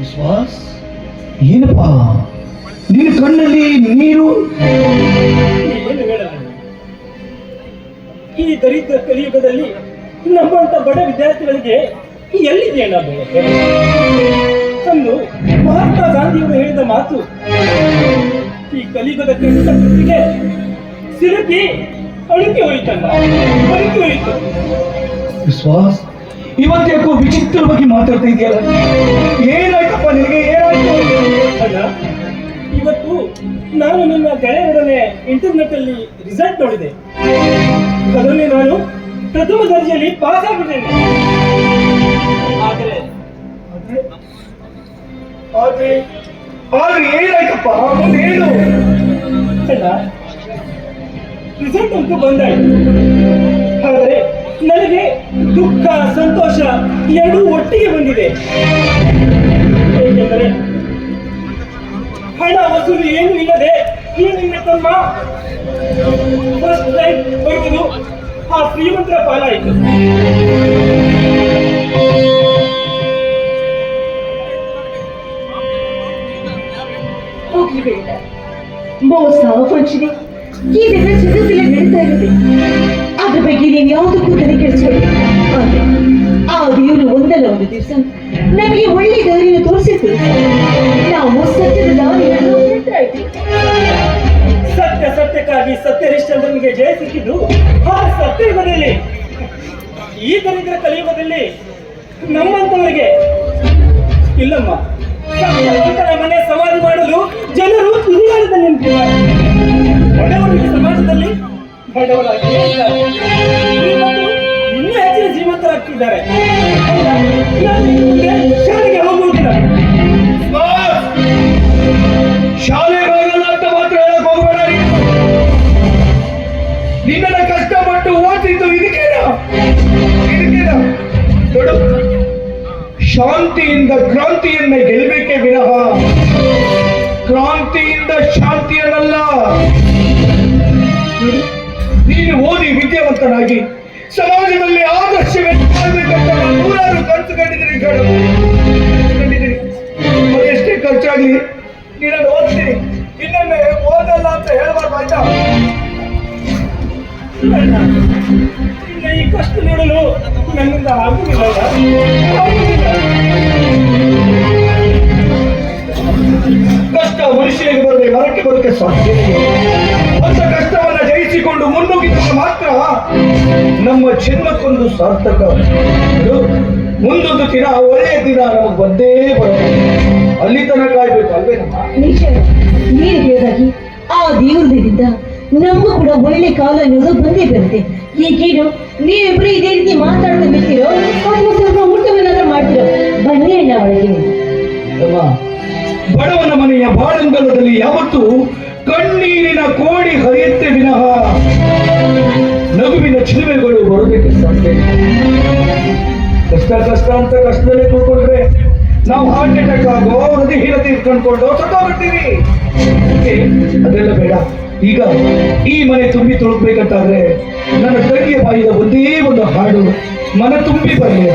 ವಿಶ್ವಾಸ್? ಏನಪ್ಪ? ನಿನ್ನ ಕಣ್ಣಲ್ಲಿ ನೀರು? ಏನು ಹೇಳಲ್ಲ? ಈ ದರಿದ್ರ ಕಲಿಯುಗದಲ್ಲಿ ನಮ್ಮಂತ ಬಡ ವಿದ್ಯಾರ್ಥಿಗಳಿಗೆ ಎಲ್ಲಿದೆ ಅಂದು ಮಹಾತ್ಮ ಗಾಂಧಿಯವರು ಹೇಳಿದ ಮಾತು ಈ ಕಲಿಯುಗದ ಕೆಟ್ಟ ಕೃತಿಗೆ ಸಿಲುಕಿ ಅಳುಕಿ ಹೋಯ್ತಲ್ಲ ಅಳುಕಿ ಹೋಯ್ತು. ವಿಶ್ವಾಸ್ ಇವತ್ತ್ಯಾಕೋ ವಿಚಿತ್ರ ಬಗ್ಗೆ ಮಾತಾಡ್ತಾ ಇದೆಯಲ್ಲ? ಏನಾಯ್ತಪ್ಪ ನಿನಗೆ? ಏನಾಯ್ತು? ಅಣ್ಣ ಇವತ್ತು ನಾನು ನನ್ನ ಗೆಳೆಯರೊಡನೆ ಇಂಟರ್ನೆಟ್ ಅಲ್ಲಿ ರಿಸಲ್ಟ್ ನೋಡಿದೆ. ಅದರಲ್ಲಿ ನಾನು ಪ್ರಥಮ ದರ್ಜೆಯಲ್ಲಿ ಪಾಸ್ ಆಗಿದ್ದೇನೆ ಆದರೆ ಆದ್ರೆ ಆದ್ರೆ ಏನಾಯ್ತಪ್ಪ? ಏನು ಅಣ್ಣ ರಿಸಲ್ಟ್ ಅಂತೂ ಬಂದಾಯ್ತು. ಆದರೆ ನನಗೆ ದುಃಖ, ಸಂತೋಷ ಎರಡೂ ಒಟ್ಟಿಗೆ ಬಂದಿದೆ. ಏಕೆಂದರೆ ಹಣ, ವಸೂಲಿ ಏನು ಇಲ್ಲದೆ ಏನು ಇಲ್ಲ ತಮ್ಮ? ಫಸ್ಟ್ ಟೈಮ್ ಬರುವುದು ಆ ಶ್ರೀಮಂತರ ಪಾಲಾಯಿತು. ಹೋಗ್ಲಿ ಬೇಡ. ಮೋಸ ಇದೆಲ್ಲ ಜಗತ್ತಿಲ್ಲ ನಡೀತಾ ಇರುತ್ತೆ ಅದ್ರ ಬಗ್ಗೆ ನೀವು ಯಾವುದಕ್ಕೂ ತಲೆ ದೇವರು ಒಂದಲ್ಲ ಒಂದು ದಿವಸ. ನಮಗೆ ಒಳ್ಳೆ ದಾರಿನ ತೋರಿಸಿತ್ತು ನಾವು ಸತ್ಯದ ದಾರಿಯನ್ನು ಸತ್ಯ ಸತ್ಯಕ್ಕಾಗಿ ಸತ್ಯರಿಶ್ಚಂದ್ರನಿಗೆ ಜಯ ಸಿಕ್ಕಿದ್ದು ಆ ಸತ್ಯಯುಗದಲ್ಲಿ. ಈ ದರಿದ್ರ ಕಲಿಯುಗದಲ್ಲಿ ನಮ್ಮಂತವರಿಗೆ ಇಲ್ಲಮ್ಮ. ಮನೆ ಸಮಾಧಿ ಮಾಡಲು ಜನರು ತುದಿಗಾಲದ ನಿಂತಿದ್ದಾರೆ ಬಡವರಿಗೆ ಸಮಾಜದಲ್ಲಿ ಬಡವರಾಗಿ ಮುಂದೆ ಶಾಲೆಗೆ ಹೋಗುವುದಿಲ್ಲ ಶಾಲೆಗೆ ಹೋಗಲ್ಲ ಅಂತ ಮಾತ್ರ ಹೇಳಕ್ ಹೋಗ್ಬೇಡ ನಿನ್ನ ಕಷ್ಟಪಟ್ಟು ಓದಿದ್ದು ಇದಕ್ಕೇನ ಇದಕ್ಕೇನ ನೋಡು. ಶಾಂತಿಯಿಂದ ಕ್ರಾಂತಿಯನ್ನ ಗೆಲ್ಲಬೇಕೇ ವಿನಃ. ಕ್ರಾಂತಿಯಿಂದ ಶಾಂತಿಯನ್ನಲ್ಲ ನೀನು ಓದಿ ವಿದ್ಯಾವಂತನಾಗಿ ಸಮಾಜದಲ್ಲಿ ಈ ಕಷ್ಟ ನೋಡಲು ನನ್ನಿಂದ ಆಗುವುದಿಲ್ಲ ಕಷ್ಟ ಮನುಷ್ಯನಿಗೆ ಬರದೆ ಮರಕ್ಕೆ ಬರೋಕೆ ಸಾಧ್ಯ ಹೊಸ ಕಷ್ಟವನ್ನ ಜಯಿಸಿಕೊಂಡು ಮುನ್ನುಗ್ಗಿದಾಗ ಮಾತ್ರ ನಮ್ಮ ಜನ್ಮಕ್ಕೊಂದು ಸಾರ್ಥಕ. ಮುಂದೊಂದು ದಿನ, ಒಳ್ಳೆಯ ದಿನ ನಮಗೆ ಬಂದೇ ಬರುತ್ತೆ ಅಲ್ಲಿ ತನಕ ಕಾಯ್ಬೇಕು ಅಲ್ವೇನಮ್ಮ? ಆ ದೇವರದಿಂದ ನಮಗೂ ಕೂಡ ಒಳ್ಳೆ ಕಾಲ ಅನ್ನೋದು ಬಂದೇ ಬರುತ್ತೆ ಈಗೇನು ನೀವಿಬ್ರು ಇದೇ ರೀತಿ ಮಾತಾಡ್ತಾ ಬಿಡ್ತೀರೋ ಅಥವಾ ಸ್ವಲ್ಪ ಊಟವನ್ನಾದ್ರೂ ಮಾಡ್ತೀರೋ, ಬನ್ನಿ ಅಣ್ಣ ಒಳಗೆ ಬಡವನ ಮನೆಯ ಬಾಡಂಗಲದಲ್ಲಿ ಯಾವತ್ತೂ ಕಣ್ಣೀರಿನ ಕೋಡಿ ಹರಿಯುತ್ತೆ ವಿನಃ. ನಗುವಿನ ಚಿಲುಮೆಗಳು ಬರೋದಕ್ಕೆ ಸಾಧ್ಯ. ಕಷ್ಟ ಕಷ್ಟ ಅಂತ ಕಷ್ಟದಲ್ಲಿ ಕೂತ್ಕೊಂಡ್ರೆ ನಾವು ಹಾರ್ಟ್ ಅಟ್ಯಾಕ್ ಆಗೋ ಹೃದಯಹೀನತೆ ಇಟ್ಕೊಂಡ್ಕೊಂಡು ಸತ್ತೋಗ್ಬಿಡ್ತೀವಿ ಅದಕ್ಕೆ ಅದೆಲ್ಲ ಬೇಡ ಈಗ ಈ ಮನೆ ತುಂಬಿ ತುಳುಕ್ಬೇಕಂತಾದ್ರೆ ನನ್ನ ತಂಗಿಯ ಬಾಯಿದ ಒಂದೇ ಒಂದು ಹಾಡು, ಮನೆ ತುಂಬಿ ಬರಲಿ.